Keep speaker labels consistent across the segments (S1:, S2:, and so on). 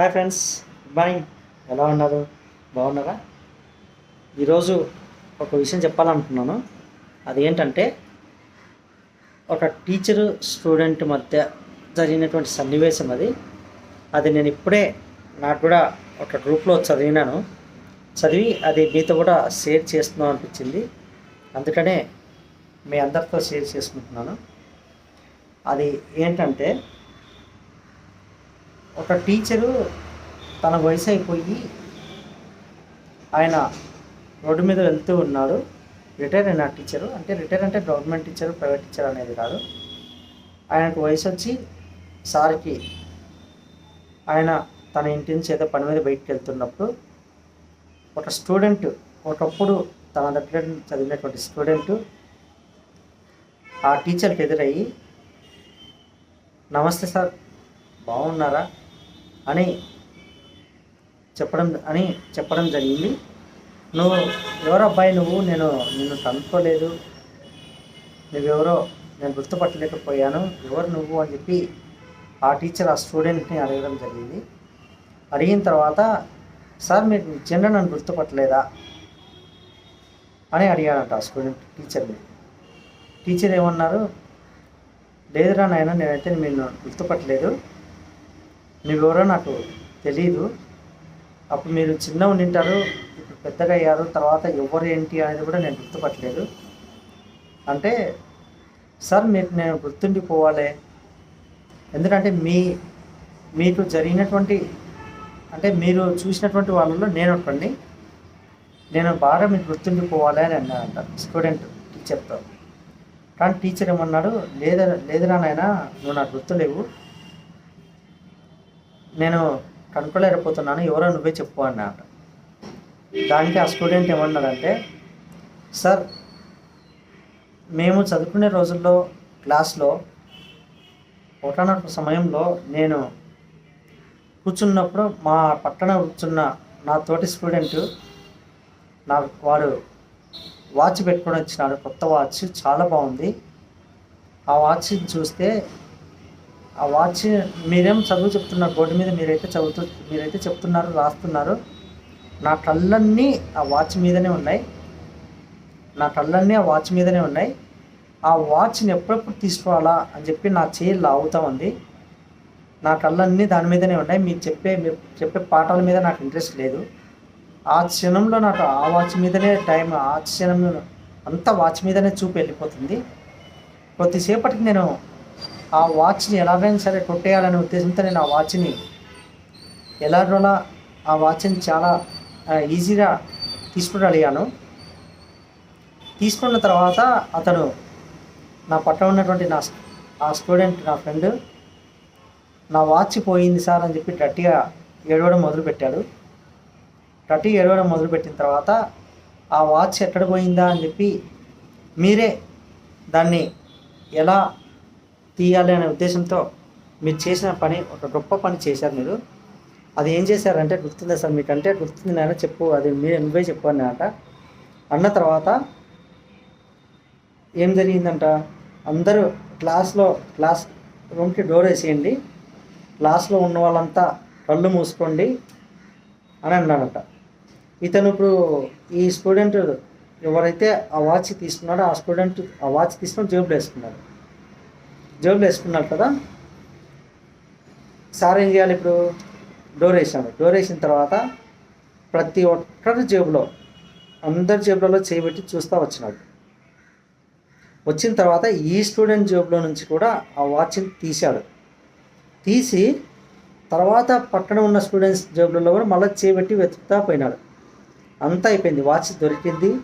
S1: Hi friends good morning. ఎలా ఉన్నారు? బాగున్నారా? ఈరోజు ఒక విషయం చెప్పాలనుకున్నాను. అది ఏంటంటే ఒక టీచరు స్టూడెంట్ మధ్య జరిగినటువంటి సన్నివేశం అది. అది నేను ఇప్పుడే నాకు కూడా ఒక గ్రూప్లో చదివినాను. చదివి అది మీతో కూడా షేర్ చేస్తున్నాం అనిపించింది. అందుకనే మీ అందరితో షేర్ చేసుకుంటున్నాను. అది ఏంటంటే ఒక టీచరు తన వయసు అయిపోయి ఆయన రోడ్డు మీద వెళ్తూ ఉన్నాడు రిటైర్ అయిన టీచరు. అంటే రిటైర్ అంటే గవర్నమెంట్ టీచర్ ప్రైవేట్ టీచర్ అనేది కాదు. ఆయనకు వయసు వచ్చి సార్కి ఆయన తన ఇంటి నుంచి ఏదో పని మీద బయటికి వెళ్తున్నప్పుడు ఒక స్టూడెంట్ ఒకప్పుడు తన దగ్గర చదివినటువంటి స్టూడెంట్ ఆ టీచర్కి ఎదురయ్యి నమస్తే సార్ బాగున్నారా? అని చెప్పడం అని చెప్పడం జరిగింది. నువ్వు ఎవరో అబ్బాయి నువ్వు నేను నిన్ను కనుక్కోలేదు నువ్వెవరో నేను గుర్తుపట్టలేకపోయాను. ఎవరు నువ్వు అని చెప్పి ఆ టీచర్ ఆ స్టూడెంట్ని అడగడం జరిగింది. అడిగిన తర్వాత సార్ మీరు జెండర్ నన్ను గుర్తుపట్టలేదా? అని అడిగాడంట ఆ స్టూడెంట్ టీచర్ని టీచర్ ఏమన్నారు లేదురా నాయన నేనైతే మీరు గుర్తుపట్టలేదు. నువ్వెవరో నాకు తెలియదు అప్పుడు మీరు చిన్న ఉండింటారు ఇప్పుడు పెద్దగా అయ్యారు తర్వాత ఎవరు ఏంటి అనేది కూడా నేను గుర్తుపట్టలేదు. అంటే సార్ మీకు నేను గుర్తుండిపోవాలి. ఎందుకంటే మీ మీకు జరిగినటువంటి అంటే మీరు చూసినటువంటి వాళ్ళలో నేను ఒకటి నేను బాగా మీకు గుర్తుండిపోవాలి అని అన్నారంట స్టూడెంట్ టీచర్తో. కానీ టీచర్ ఏమన్నాడు లేదా లేదురా నాయన నువ్వు నాకు గుర్తులేవు. నేను కనుక్కోలేకపోతున్నాను ఎవరో నువ్వే చెప్పు అన్నాడు. దానికి ఆ స్టూడెంట్ ఏమన్నాడంటే సార్ మేము చదువుకునే రోజుల్లో క్లాస్లో ఒకనొక సమయంలో నేను కూర్చున్నప్పుడు మా పక్కన కూర్చున్న నా తోటి స్టూడెంట్ నా వాడు వాచ్ పెట్టుకొని వచ్చినాడు కొత్త వాచ్ చాలా బాగుంది. ఆ వాచ్ చూస్తే ఆ వాచ్ మీరేం చదువు చెప్తున్నారు? బోర్డు మీద మీరైతే చదువుతూ మీరైతే చెప్తున్నారు రాస్తున్నారు. నా కళ్ళన్నీ ఆ వాచ్ మీదనే ఉన్నాయి. నా కళ్ళన్నీ ఆ వాచ్ మీదనే ఉన్నాయి. ఆ వాచ్ని ఎప్పుడెప్పుడు తీసుకోవాలా అని చెప్పి నా చేయి లాగుతా ఉంది. నా కళ్ళన్నీ దాని మీదనే ఉన్నాయి. మీరు చెప్పే మీరు చెప్పే పాఠాల మీద నాకు ఇంట్రెస్ట్ లేదు. ఆ క్షణంలో నాకు ఆ వాచ్ మీదనే టైం ఆ క్షణం అంతా వాచ్ మీదనే చూపు వెళ్ళిపోతుంది. కొద్దిసేపటికి నేను ఆ వాచ్ని ఎలాగైనా సరే కొట్టేయాలనే ఉద్దేశంతో నేను ఆ వాచ్ని ఎలాగోలా ఆ వాచ్ని చాలా ఈజీగా ఈజీగా తీసుకురాలిగాను తీసుకున్న తర్వాత అతను నా పట్ల ఉన్నటువంటి నా ఆ స్టూడెంట్ నా ఫ్రెండ్ నా వాచ్ పోయింది సార్ అని చెప్పి గట్టిగా ఏడవడం మొదలుపెట్టాడు. గట్టిగా ఏడవడం మొదలుపెట్టిన తర్వాత ఆ వాచ్ ఎక్కడ పోయిందా అని చెప్పి మీరే దాన్ని ఎలా తీయాలి అనే ఉద్దేశంతో మీరు చేసిన పని ఒక గొప్ప పని చేశారు మీరు. అది ఏం చేశారంటే గుర్తుందా సార్? మీకు అంటే గుర్తుంది నాయన చెప్పు అది మీరు నువ్వే చెప్పు అన్నమాట అన్న తర్వాత ఏం జరిగిందంట? అందరూ క్లాస్లో క్లాస్ రూమ్కి డోర్ వేసేయండి. క్లాస్లో ఉన్న వాళ్ళంతా కళ్ళు మూసుకోండి అని అన్నాడట ఇతను ఇప్పుడు ఈ స్టూడెంట్ ఎవరైతే ఆ వాచ్ తీసుకున్నాడో ఆ స్టూడెంట్ ఆ వాచ్ తీసుకొని జేబులో వేసుకున్నాడు. జేబులో వేసుకున్నారు కదా? సార్ ఏం చేయాలి ఇప్పుడు? డోర్ వేసాడు డోర్ వేసిన తర్వాత ప్రతి ఒక్కరి జేబులో అందరి జేబులలో చేయబెట్టి చూస్తూ వచ్చినాడు. వచ్చిన తర్వాత ఈ స్టూడెంట్ జేబులో నుంచి కూడా ఆ వాచ్ని తీశాడు. తీసి తర్వాత పక్కన ఉన్న స్టూడెంట్స్ జేబులలో కూడా మళ్ళీ చేయబెట్టి వెతుకుతా పోయినాడు. అంతా అయిపోయింది. వాచ్ దొరికింది.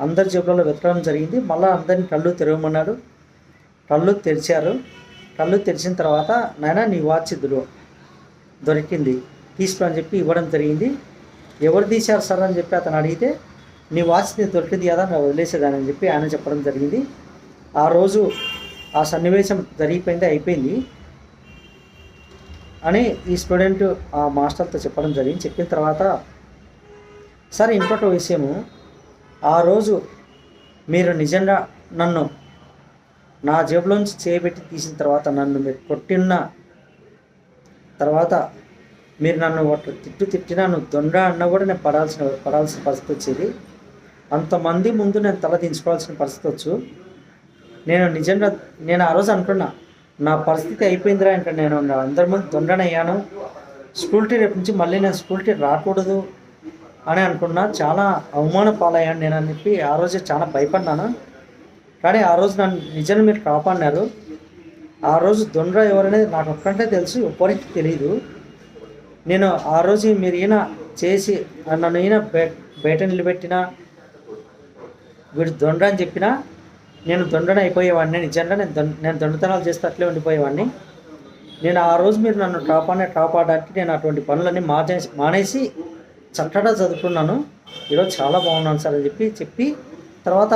S1: అందరి జేబులలో వెతకడం జరిగింది. మళ్ళీ అందరిని కళ్ళు తెరవమన్నాడు. కళ్ళు తెరిచారు. కళ్ళు తెరిచిన తర్వాత నాయన నీ వాచ్ ఇద్దరు దొరికింది. తీసుకో అని చెప్పి ఇవ్వడం జరిగింది. ఎవరు తీశారు సార్ అని చెప్పి అతను అడిగితే నీ వాచ్ నీ దొరికింది కదా నేను వదిలేసేదాన్ని అని చెప్పి ఆయన చెప్పడం జరిగింది. ఆ రోజు ఆ సన్నివేశం జరిగిపోయింది అయిపోయింది అని ఈ స్టూడెంట్ ఆ మాస్టర్తో చెప్పడం జరిగింది. చెప్పిన తర్వాత సార్ ఇంకొక విషయము. ఆ రోజు మీరు నిజంగా నన్ను నా జేబులోంచి చేయబెట్టి తీసిన తర్వాత నన్ను మీరు కొట్టిన తర్వాత మీరు నన్ను ఒక తిట్టు తిట్టినా నువ్వు దొండ అన్నా కూడా నేను పడాల్సిన పడాల్సిన పరిస్థితి వచ్చేది. అంతమంది ముందు నేను తల దించుకోవాల్సిన పరిస్థితి వచ్చు. నేను నిజంగా నేను ఆ రోజు అనుకున్నా నా పరిస్థితి అయిపోయిందిరా ఇంకా నేను అందరి ముందు దొండనయ్యాను స్కూల్ టీ రేపు నుంచి మళ్ళీ నేను స్కూల్ టీ రాకూడదు అని అనుకున్నా. చాలా అవమాన పాలయ్యాను నేను అని చెప్పి ఆ రోజే చాలా భయపడ్డాను. కానీ ఆ రోజు నన్ను నిజంగా మీరు కాపాడినారు. ఆ రోజు దొండ్ర ఎవరనేది నాకు ఒక్కటే తెలుసు ఎవరికి తెలియదు నేను ఆ రోజు మీరు ఈయన చేసి నన్ను ఈయన బయట నిలబెట్టిన వీడు దొండ్ర అని చెప్పినా నేను దొండన అయిపోయేవాడిని. నిజంగా నేను దొం నేను దొండతనాలు చేస్తే అట్లే ఉండిపోయేవాడిని. నేను ఆ రోజు మీరు నన్ను కాపాడే కాపాడడానికి నేను అటువంటి పనులన్నీ మానేసి మానేసి చక్కగా చదువుకున్నాను. ఈరోజు చాలా బాగున్నాను సార్ అని చెప్పి చెప్పి తర్వాత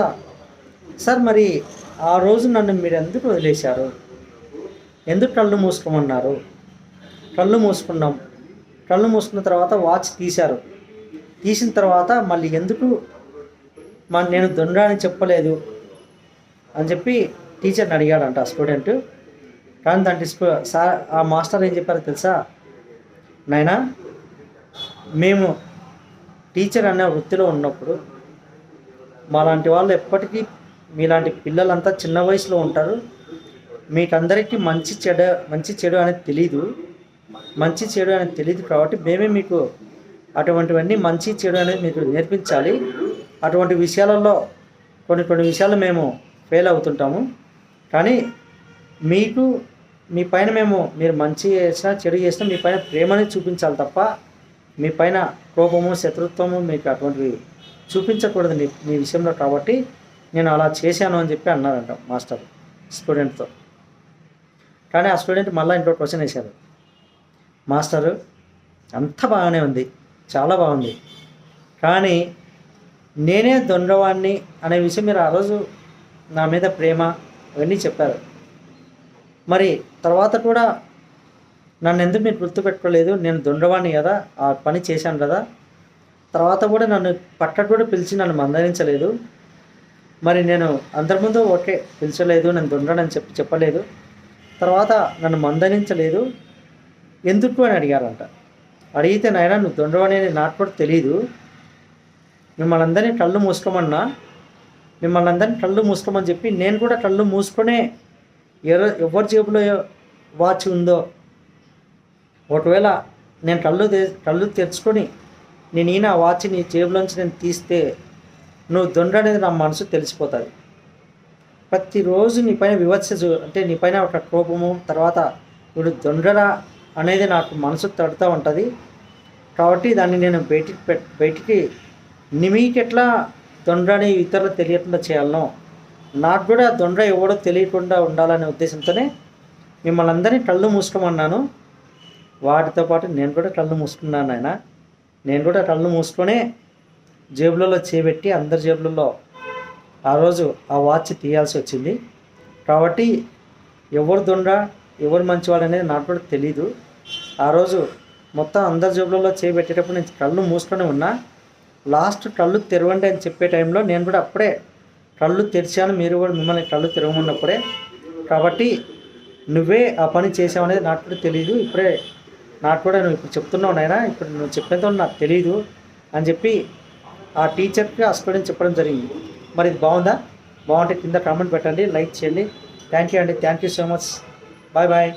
S1: సార్ మరి ఆ రోజు నన్ను మీరు ఎందుకు వదిలేశారు? ఎందుకు కళ్ళు మూసుకోమన్నారు? కళ్ళు మూసుకున్నాం. కళ్ళు మూసుకున్న తర్వాత వాచ్ తీశారు. తీసిన తర్వాత మళ్ళీ ఎందుకు? మా నేను దొండని చెప్పలేదు అని చెప్పి టీచర్ని అడిగాడంట స్టూడెంట్. కానీ దాంట్లో స్కూ సార్ ఆ మాస్టర్ ఏం చెప్పారో తెలుసా? నాయనా మేము టీచర్ అనే వృత్తిలో ఉన్నప్పుడు మాలాంటి వాళ్ళు ఎప్పటికీ మీలాంటి పిల్లలంతా చిన్న వయసులో ఉంటారు. మీకందరికీ మంచి చెడు మంచి చెడు అనేది తెలీదు. మంచి చెడు అనేది తెలియదు కాబట్టి మేమే మీకు అటువంటివన్నీ మంచి చెడు అనేది మీకు నేర్పించాలి. అటువంటి విషయాలలో కొన్ని కొన్ని విషయాలు మేము ఫెయిల్ అవుతుంటాము. కానీ మీకు మీ పైన మేము మీరు మంచి చేసినా చెడు చేసినా మీ పైన ప్రేమని చూపించాలి తప్ప మీ పైన కోపము శత్రుత్వము మీకు అటువంటివి చూపించకూడదు మీ మీ విషయంలో కాబట్టి నేను అలా చేశాను అని చెప్పి అన్నారంట మాస్టర్ స్టూడెంట్తో. కానీ ఆ స్టూడెంట్ మళ్ళీ ఇంకో క్వశ్చన్ వేశారు. మాస్టరు అంత బాగానే ఉంది చాలా బాగుంది. కానీ నేనే దొండవాణ్ణి అనే విషయం మీరు ఆ రోజు నా మీద ప్రేమ అవన్నీ చెప్పారు. మరి తర్వాత కూడా నన్ను ఎందుకు మీరు గుర్తుపెట్టుకోలేదు? నేను దొండవాణ్ణి కదా ఆ పని చేశాను కదా. తర్వాత కూడా నన్ను పక్కకు కూడా పిలిచి నన్ను మందరించలేదు మరి నేను అందరి ముందు ఓకే పిలిచలేదు నేను దొండనని చెప్పి చెప్పలేదు. తర్వాత నన్ను మందలించలేదు. ఎందుకు అని అడిగారంట. అడిగితే నాయన నువ్వు దొండవని నాకు కూడా తెలియదు మిమ్మల్ని అందరినీ కళ్ళు మూసుకోమన్నా మిమ్మల్ని అందరినీ కళ్ళు మూసుకోమని చెప్పి నేను కూడా కళ్ళు మూసుకొనే ఎవరు ఎవరి జేబులో వాచ్ ఉందో ఒకవేళ నేను కళ్ళు తె కళ్ళు తెరుచుకొని నేను ఈయన ఆ వాచ్ నీ జేబులోంచి నేను తీస్తే నువ్వు దొండ అనేది నా మనసు తెలిసిపోతుంది. ప్రతిరోజు నీ పైన వివత్స అంటే నీ పైన ఒక కోపము తర్వాత ఇప్పుడు దొండరా అనేది నాకు మనసు తడుతూ ఉంటుంది. కాబట్టి దాన్ని నేను బయటికి బయటికి ని- ఎట్లా దొండని ఇతరులకు తెలియకుండా చేయాలనో నాకు కూడా దొండ ఎవడో తెలియకుండా ఉండాలనే ఉద్దేశంతోనే మిమ్మల్ని అందరినీ కళ్ళు మూసుకోమన్నాను. వాటితో పాటు నేను కూడా కళ్ళు మూసుకున్నాను ఆయన నేను కూడా కళ్ళు మూసుకొనే జేబులలో చేపెట్టి అందరి జేబులలో ఆ రోజు ఆ వాచ్ తీయాల్సి వచ్చింది. కాబట్టి ఎవరు దొండ ఎవరు మంచివాడు అనేది నాకు కూడా తెలీదు. ఆ రోజు మొత్తం అందరి జేబులలో చేపెట్టేటప్పుడు నేను కళ్ళు మూసుకొని ఉన్నా. లాస్ట్ కళ్ళు తెరవండి అని చెప్పే టైంలో నేను కూడా అప్పుడే కళ్ళు తెరిచాను. మీరు కూడా మిమ్మల్ని కళ్ళు తెరవమన్నప్పుడే. కాబట్టి నువ్వే ఆ పని చేసావనేది నాకు కూడా తెలియదు ఇప్పుడే నాకు కూడా నువ్వు ఇప్పుడు చెప్తున్నావు నాయనా ఇప్పుడు నువ్వు చెప్పేదో నాకు తెలియదు అని చెప్పి ఆ టీచర్కి ఆ స్టూడెంట్ చెప్పడం జరిగింది. మరి ఇది బాగుందా? బాగుంటే కింద కామెంట్ పెట్టండి లైక్ చేయండి. థ్యాంక్ యూ అండి. Thank you so much bye bye